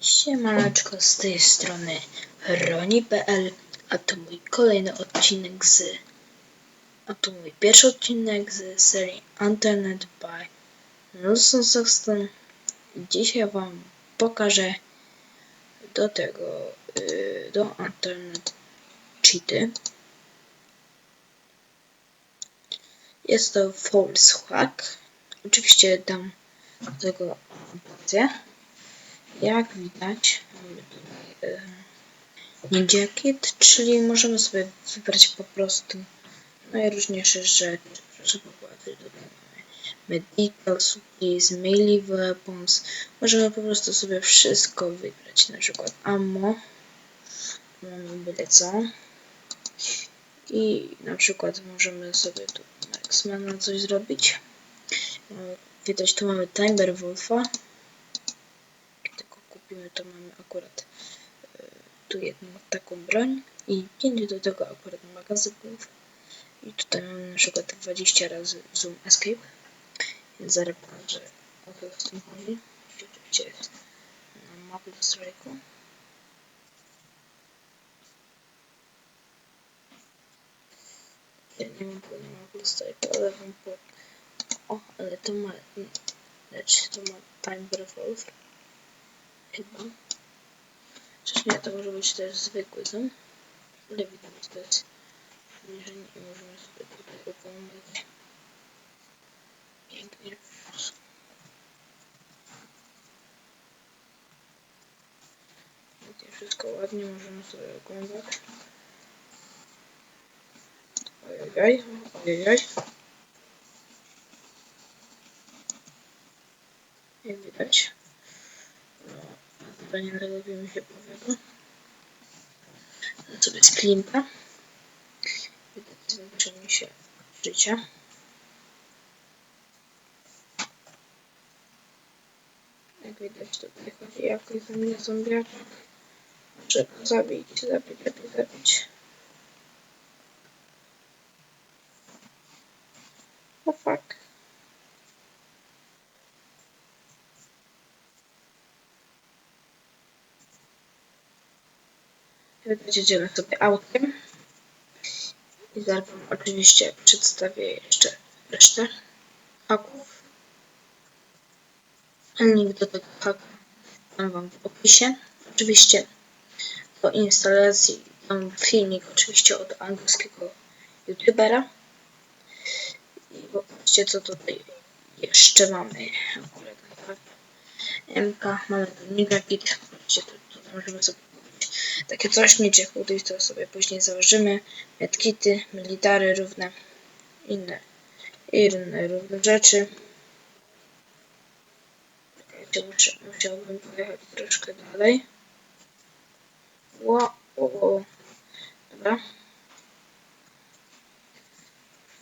Siemaneczko, z tej strony Roni.pl, a to mój kolejny odcinek z... A to mój pierwszy odcinek z serii Internet by Nelson Sexton. Dzisiaj wam pokażę do tego, yy, do Internet cheaty. Jest to false hack. Oczywiście dam do tego opcję. Jak widać, tutaj e, niedzielkit, czyli możemy sobie wybrać po prostu najróżniejsze rzeczy. Proszę mamy medical supplies, melee weapons. Możemy po prostu sobie wszystko wybrać, na przykład ammo. Mamy byle co. I na przykład możemy sobie tu Maxmana coś zrobić. E, Widać, tu mamy Timer Wolfa to mamy akurat e, tu jedną taką broń i 5 do tego akurat magazynów. I tutaj mamy na przykład 20 razy zoom escape. Więc zaraz pokażę o co w tym chodzi. Oczywiście jest na mapie do strajku. Ja nie mam pojęcia mapy do strajku, ale wam po... O, ale to ma... Lecz to ma time revolver. Chyba. Przecież nie, to może być też zwykły zoom. Ale widać, że to jest przybliżenie i możemy sobie tutaj oglądać. Pięknie. Tutaj wszystko ładnie możemy sobie oglądać. Ojej, ojej. Jak widać. Chyba nie mi się powiego. sobie z klimpa. Mi się życia. Jak widać tutaj chodzi jakoś za mnie zombiaczek. Trzeba zabić, zabić, zabić, zabić. Będziemy sobie autem. I zaraz oczywiście przedstawię jeszcze resztę haków. Link do tego haka dam wam w opisie. Oczywiście do instalacji dam filmik oczywiście od angielskiego youtubera. I popatrzcie co tutaj jeszcze mamy. MK, mamy tu Ninja Kit. Patrzcie, tu, tu możemy sobie takie coś, niczym chudy, to sobie później założymy. Medkity, military równe, inne, inne równe rzeczy. Musiałbym pojechać troszkę dalej. Ło, ło, Dobra.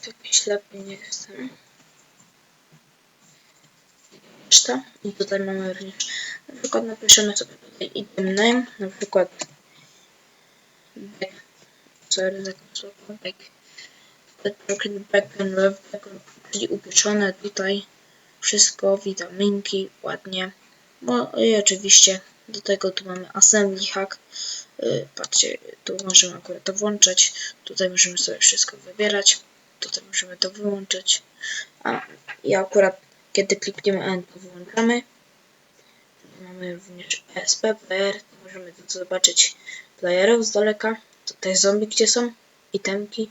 Taki ślepy nie jestem. I tutaj mamy również, na przykład napiszemy sobie tutaj item name, na przykład sorry za końcówkę, back, and left, back, czyli upieczone tutaj wszystko, witaminki, ładnie. No i oczywiście do tego tu mamy assembly hack. Yy, patrzcie, tu możemy akurat to włączać. Tutaj możemy sobie wszystko wybierać. Tutaj możemy to wyłączyć. A i akurat kiedy klikniemy N to wyłączamy. Mamy również SP player. Możemy tu zobaczyć playerów z daleka. Tutaj zombie gdzie są? Itemki.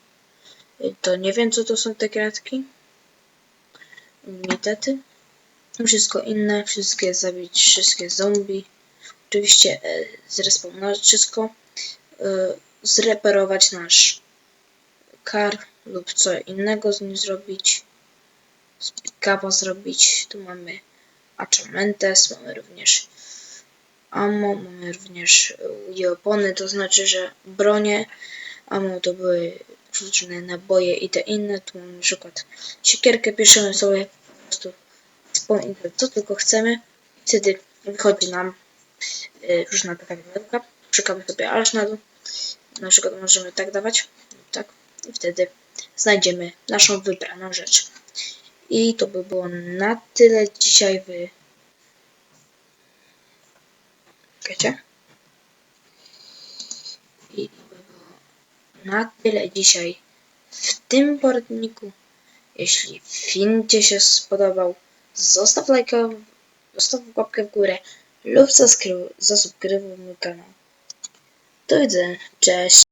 Y, To nie wiem co to są te kratki. Unitety. Wszystko inne, wszystkie zabić, wszystkie zombie. Oczywiście e, zrespawnować wszystko. E, zreperować nasz kar lub co innego z nim zrobić. Z zrobić. Tu mamy achievements, mamy również ammo, mamy również e, opony, to znaczy, że bronie, ammo to były różne naboje i te inne, tu mamy na przykład siekierkę, piszemy sobie po prostu spawn co tylko chcemy, wtedy wychodzi nam y, różna taka wiadomość, szukamy sobie aż na dół, na przykład możemy tak dawać, tak, i wtedy znajdziemy naszą wybraną rzecz. I to by było na tyle dzisiaj w Czekajcie. I to by było na tyle dzisiaj w tym poradniku. Jeśli film Ci się spodobał, zostaw lajka, zostaw łapkę w górę lub zasubskrybuj mój kanał. Do widzenia, cześć!